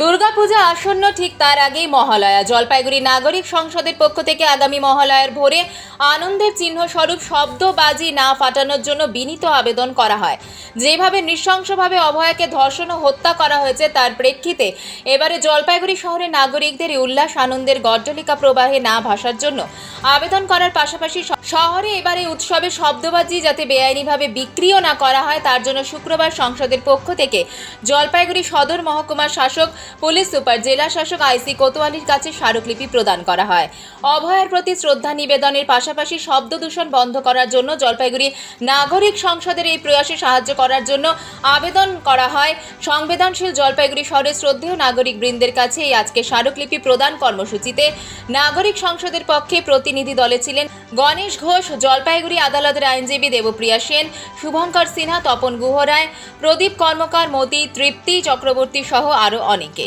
দুর্গাপূজা আসন্ন ঠিক তার আগেই মহালয়া। জলপাইগুড়ি নাগরিক সংসদের পক্ষ থেকে আগামী মহালয়ার ভোরে আনন্দের চিহ্ন স্বরূপ শব্দবাজি না ফাটানোর জন্য বিনীত আবেদন করা হয়। যেভাবে নৃশংসভাবে অভয়াকে ধর্ষণ ও হত্যা করা হয়েছে তার প্রেক্ষিতে এবারে জলপাইগুড়ি শহরে নাগরিকদের উল্লাস আনন্দের গড্ডলিকা প্রবাহে না ভাসার জন্য আবেদন করার পাশাপাশি শহরে এবারে উৎসবে শব্দবাজি যাতে বেআইনিভাবে বিক্রিও না করা হয়, তার জন্য শুক্রবার সংসদের পক্ষ থেকে জলপাইগুড়ি সদর মহকুমার শাসক পুলিশ সুপার জেলা শাসক আইসি কোতোয়ালির কাছে স্মারকলিপি প্রদান করা হয়। অভয়ের প্রতি শ্রদ্ধা নিবেদনের পাশাপাশি শব্দ দূষণ বন্ধ করার জন্য জলপাইগুড়ি নাগরিক সংসদের এই প্রয়াসে সাহায্য করার জন্য আবেদন করা হয়। সংবেদনশীল জলপাইগুড়ি শহরের শ্রদ্ধেয় নাগরিক বৃন্দের কাছে এই আজকে স্মারকলিপি প্রদান কর্মসূচিতে নাগরিক সংসদের পক্ষে প্রতিনিধি দলে ছিলেন গণেশ ঘোষ, জলপাইগুড়ি আদালতের আইনজীবী দেবপ্রিয়া সেন, শুভঙ্কর সিনহা, তপন গুহরায়, প্রদীপ কর্মকার, মতি তৃপ্তি চক্রবর্তী সহ আরও অনেকে।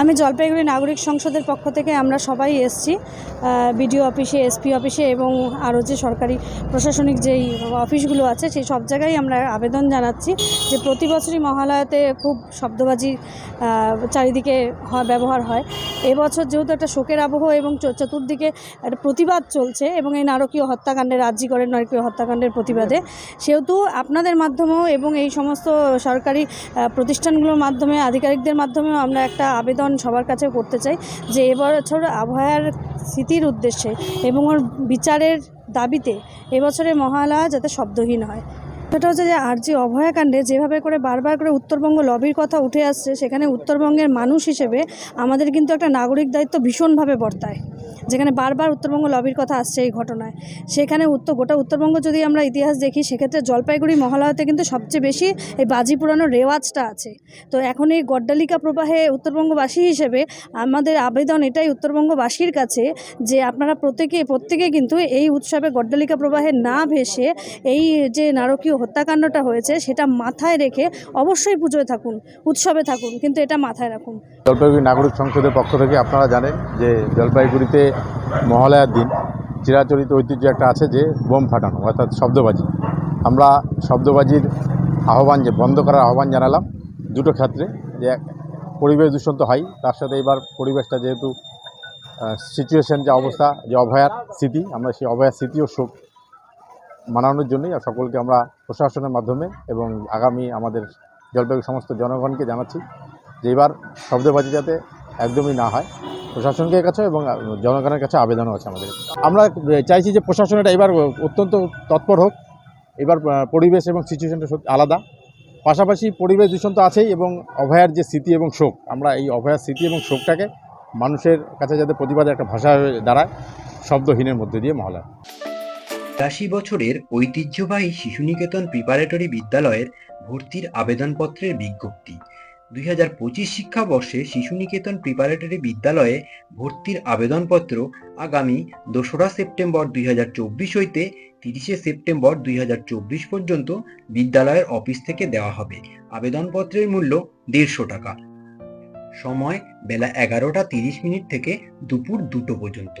আমি জলপাইগুড়ি নাগরিক সংসদের পক্ষ থেকে আমরা সবাই এসছি বিডিও অফিসে, এসপি অফিসে এবং আরও যে সরকারি প্রশাসনিক যেই অফিসগুলো আছে সেই সব জায়গায় আমরা আবেদন জানাচ্ছি যে প্রতি বছরই মহালয়াতে খুব শব্দবাজি চারিদিকে ব্যবহার হয়। এবছর যেহেতু একটা শোকের আবহ এবং চতুর্দিকে একটা প্রতিবাদ চলছে এবং এই নারকীয় হত্যাকাণ্ডের রাজ্যিকরের নারকীয় হত্যাকাণ্ডের প্রতিবাদে, সেহেতু আপনাদের মাধ্যমেও এবং এই সমস্ত সরকারি প্রতিষ্ঠানগুলোর মাধ্যমে, আধিকারিকদের মাধ্যমেও আমরা একটা আবেদন সবার কাছে করতে চাই যে এবছর আবহাওয়ার স্মৃতির উদ্দেশ্যে এবং ওর বিচারের দাবিতে এবছরের মহালয়া যাতে শব্দহীন হয়। সেটা হচ্ছে যে আর যে অভয়াকাণ্ডে যেভাবে করে বারবার করে উত্তরবঙ্গ লবির কথা উঠে আসছে, সেখানে উত্তরবঙ্গের মানুষ হিসেবে আমাদের কিন্তু একটা নাগরিক দায়িত্ব ভীষণভাবে বর্তায়। যেখানে বারবার উত্তরবঙ্গ লবির কথা আসছে এই ঘটনায়। সেখানে উত্তর গোটা উত্তরবঙ্গ যদি আমরা ইতিহাস দেখি, সেক্ষেত্রে জলপাইগুড়ি মহালয়াতে কিন্তু সবচেয়ে বেশি এই বাজি পুরানোর রেওয়াজটা আছে। তো এখন এই গড্ডালিকা প্রবাহে উত্তরবঙ্গবাসী হিসেবে আমাদের আবেদন এটাই উত্তরবঙ্গবাসীর কাছে যে আপনারা প্রত্যেকে প্রত্যেকে কিন্তু এই উৎসবে গড্ডালিকা প্রবাহে না ভেসে এই যে নারকীয় হত্যাকাণ্ডটা হয়েছে, সেটা মাথায় রেখে অবশ্যই পুজোয় থাকুন, উৎসবে থাকুন, কিন্তু এটা মাথায় রাখুন। জলপাইগুড়ি নাগরিক সংসদের পক্ষ থেকে আপনারা জানেন যে জলপাইগুড়িতে মহালয়ার দিন, চিরাচরিত ঐতিহ্য একটা আছে যে বোম ফাটানো, অর্থাৎ শব্দবাজি। আমরা শব্দবাজির আহ্বান যে বন্ধ করার আহ্বান জানালাম দুটো ক্ষেত্রে, যে পরিবেশ দূষণ তো হয়, তার সাথে এবার পরিবেশটা যেহেতু সিচুয়েশন যে অবস্থা, যে অভয়ার স্মৃতি, আমরা সেই অভয়ার স্মৃতি ও শোক মানানোর জন্যই আর সকলকে আমরা প্রশাসনের মাধ্যমে এবং আগামী আমাদের জলপাইগুড়ি সমস্ত জনগণকে জানাচ্ছি যে এবার শব্দবাজি যাতে একদমই না হয় প্রশাসনকে কাছে এবং জনগণের কাছে আবেদনও আছে আমাদের আমরা চাইছি যে প্রশাসন এটা এবার অত্যন্ত তৎপর হোক, এবার পরিবেশ এবং সিচুয়েশনটা সত্যি আলাদা। পাশাপাশি পরিবেশ দূষণ তো আছেই এবং অভয়ার যে স্মৃতি এবং শোক, আমরা এই অভয়ার স্মৃতি এবং শোকটাকে মানুষের কাছে যাতে প্রতিবাদের একটা ভাষা দাঁড়ায়, শব্দহীনের মধ্যে দিয়ে মহলা বিরাশি বছরের ঐতিহ্যবাহী শিশুনিকেতন প্রিপারেটরি বিদ্যালয়ের ভর্তির আবেদনপত্রের বিজ্ঞপ্তি। দুই হাজার পঁচিশ শিক্ষাবর্ষে শিশুনিকেতন প্রিপারেটরি বিদ্যালয়ে ভর্তির আবেদনপত্র আগামী দোসরা সেপ্টেম্বর দুই হাজার চব্বিশ হইতে তিরিশে সেপ্টেম্বর দুই হাজার চব্বিশ পর্যন্ত বিদ্যালয়ের অফিস থেকে দেওয়া হবে। আবেদনপত্রের মূল্য দেড়শো টাকা। সময় বেলা এগারোটা তিরিশ মিনিট থেকে দুপুর দুটো পর্যন্ত।